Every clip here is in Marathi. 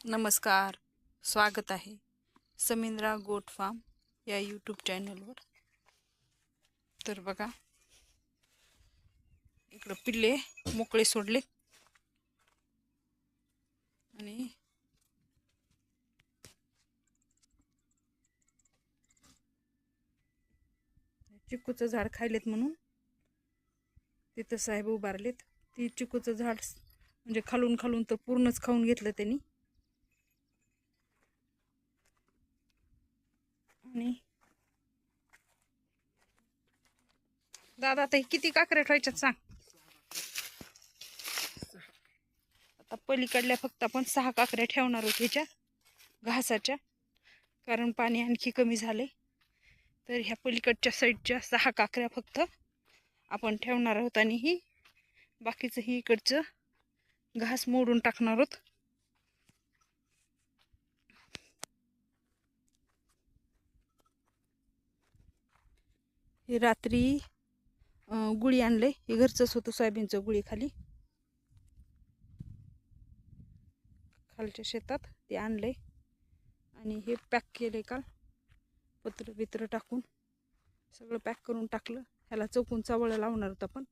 नमस्कार स्वागत आहे समिंद्रा गोट फार्म या यूट्यूब चॅनलवर तर बघा इकडं पिल्ले मोकळे सोडले आणि चिकूचं झाड खायलेत म्हणून तिथं साहेब उभारलेत. ती चिकूचं झाड म्हणजे खालून खालून तर पूर्णच खाऊन घेतलं त्यांनी. आणि दादा आता हे किती काकऱ्या ठेवायच्यात सांग. आता पलीकडल्या फक्त आपण सहा काकऱ्या ठेवणार आहोत ह्याच्या घासाच्या. कारण पाणी आणखी कमी झाले तर ह्या पलीकडच्या साईडच्या सहा काकऱ्या फक्त आपण ठेवणार आहोत आणि ही बाकीचं ही इकडचं घास मोडून टाकणार आहोत. हे रात्री गुळी गुळी आणलंय. हे घरचंच होतं सोयाबीनचं गुळी खाली. खालच्या शेतात ते आणलंय. आणि हे पॅक केलंय काल. पत्र बित्र टाकून. सगळं पॅक करून टाकलं. ह्याला चौकून चावळं लावणार होतं आपण.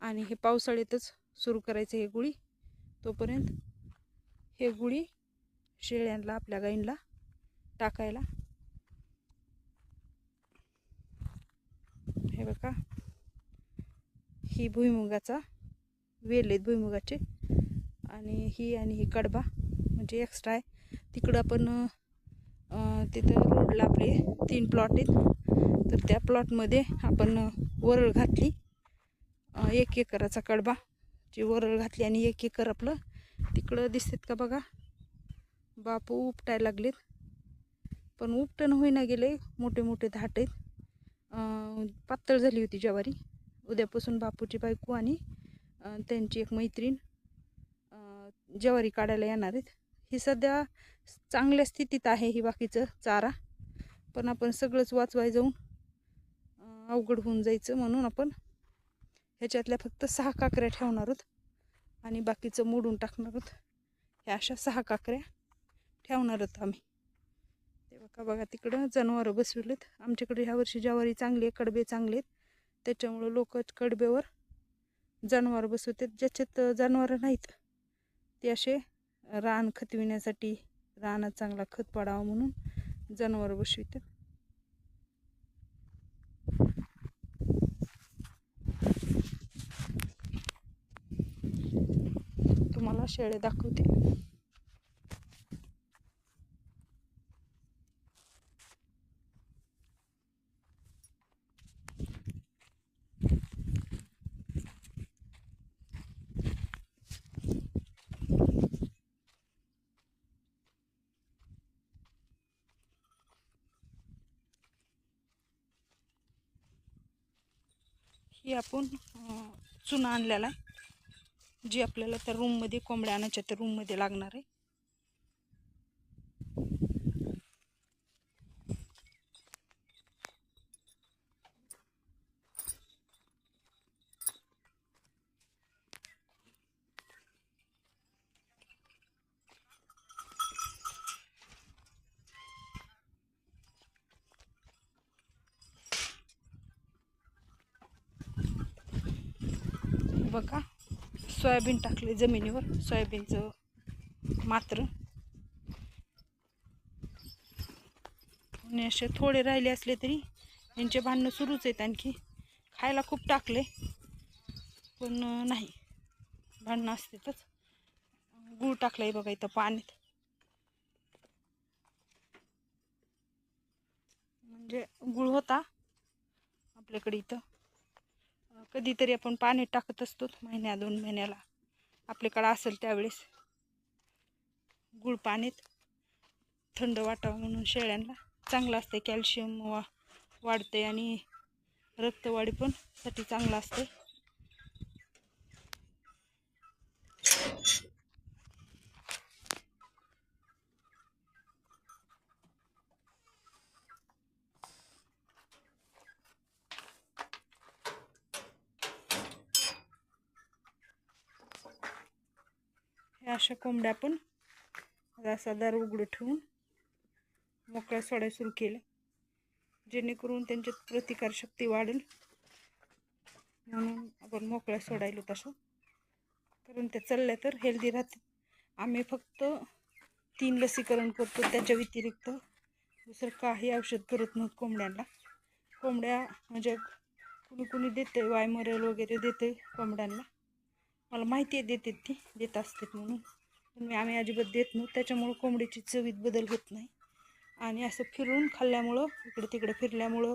आणि हे पावसाळ्यातच सुरू करायचं हे गुळी. तोपर्यंत हे गुळी शेळ्यांना आपल्या गाईंना टाकायला हे बघा. ही भुईमुगाचा वेल आहेत भुईमुगाचे. आणि ही आणि ही कडबा म्हणजे एक्स्ट्रा आहे. तिकडं आपण तिथं रोडला आपले तीन प्लॉट आहेत. तर त्या प्लॉटमध्ये आपण वरळ घातली. एक एकराचा कडबा. जी वरळ घातली आणि एक एकर आपलं. तिकडं दिसतात का बघा? बापू उपटायला लागलेत. पण उपटण होईना गेले. मोठे मोठे धाट आहेत. पातळ झाली होती ज्वारी. उद्यापासून बापूची बायको आणि त्यांची एक मैत्रीण ज्वारी काढायला येणार आहेत. ही सध्या चांगल्या स्थितीत आहे ही बाकीचं चारा. पण आपण सगळंच वाचवाय जाऊन अवघड होऊन जायचं म्हणून आपण ह्याच्यातल्या फक्त सहा काकऱ्या ठेवणार आहोत आणि बाकीचं मोडून टाकणार आहोत. ह्या अशा सहा काकऱ्या ठेवणार आहोत आम्ही. का बघा बघा तिकडं जनावरं बसविलेत. आमच्याकडे ह्या वर्षी ज्वारी चांगली आहे कडबे चांगले आहेत. त्याच्यामुळं लोक कडबेवर जनावर बसवतात. ज्याच्यात जनावरं नाहीत ते असे रान खतविण्यासाठी रानात चांगला खत पडावा म्हणून जनावरं बसवितात. तुम्हाला शेळे दाखवते. ही आपण चुना आणलेला आहे. जी आपल्याला त्या रूममध्ये कोंबड्या आणायच्या त्या रूममध्ये लागणार आहे. बघा सोयाबीन टाकले जमिनीवर सोयाबीनचं मात्र. आणि असे थोडे राहिले असले तरी यांचे भांडणं सुरूच आहेत आणखी. खायला खूप टाकले पण नाही. भांडणं असतेतच. गूळ टाकलंय बघा इथं पाण्यात. म्हणजे गुळ होता आपल्याकडे इथं. कधीतरी आपण पाणी टाकत असतो महिन्या दोन महिन्याला. आपल्याकडं असेल त्यावेळेस. गुळ पाण्यात थंड वाटावं म्हणून शेळ्यांना चांगलं असते कॅल्शियम वा वाढते आणि रक्तवाढी पण साठी चांगलं असते अशा कोंबड्या पण असा दार उघडं ठेवून मोकळ्या सोडायला सुरू केलं जेणेकरून त्यांच्यात प्रतिकारशक्ती वाढेल. म्हणून आपण मोकळ्या सोडायलो तसं कारण त्या चालल्या तर हेल्दी राहते आम्ही फक्त तीन लसीकरण करतो. त्याच्या व्यतिरिक्त दुसरं काही औषध करत नव्हतं कोंबड्यांना. कोंबड्या म्हणजे कुणी कुणी देते वायमरल वगैरे देते कोंबड्यांना. मला माहिती आहे देते ती देत असतात म्हणून. पण मी आम्ही अजिबात देत नाही. त्याच्यामुळं कोंबडीची चवीत बदल होत नाही. आणि असं फिरून खाल्ल्यामुळं इकडे तिकडे फिरल्यामुळं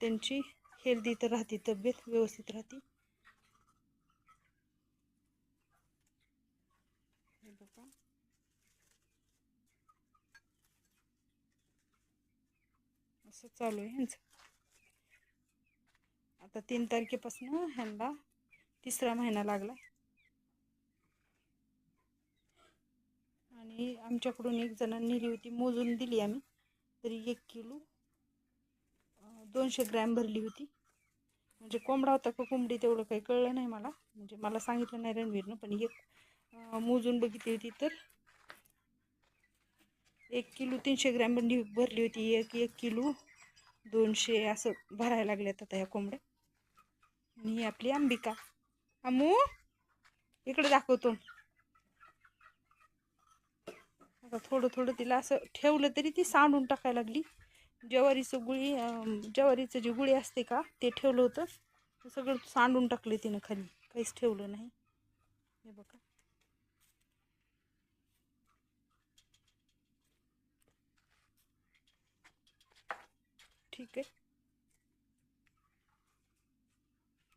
त्यांची हेल्दी तर राहते तब्येत व्यवस्थित राहते. असं चालू आहे ह्यांचं आता तीन तारखेपासून ह्यांना तिसरा महिना लागला. आणि आमच्याकडून एक जणांनी नेली होती मोजून दिली आम्ही. तरी एक किलो दोनशे ग्रॅम भरली होती. म्हणजे कोंबडा होता का कोंबडी तेवढं काही कळलं नाही मला. म्हणजे मला सांगितलं नाही रणवीरनं पण एक मोजून बघितली होती तर. एक किलो तीनशे ग्रॅम भरली भरली होती. एक एक किलो दोनशे असं भरायला लागल्यात आता ह्या कोंबड्या. आणि ही आपली अंबिका. अमू इकडे दाखवतो. आता थोडं थोडं तिला असं ठेवलं तरी ती सांडून टाकायला लागली. ज्वारीचं गुळी ज्वारीचं जी गुळी असते का ते ठेवलं होतं. सगळं सांडून टाकलं तिनं खाली. काहीच ठेवलं नाही. हे बघा. ठीक आहे.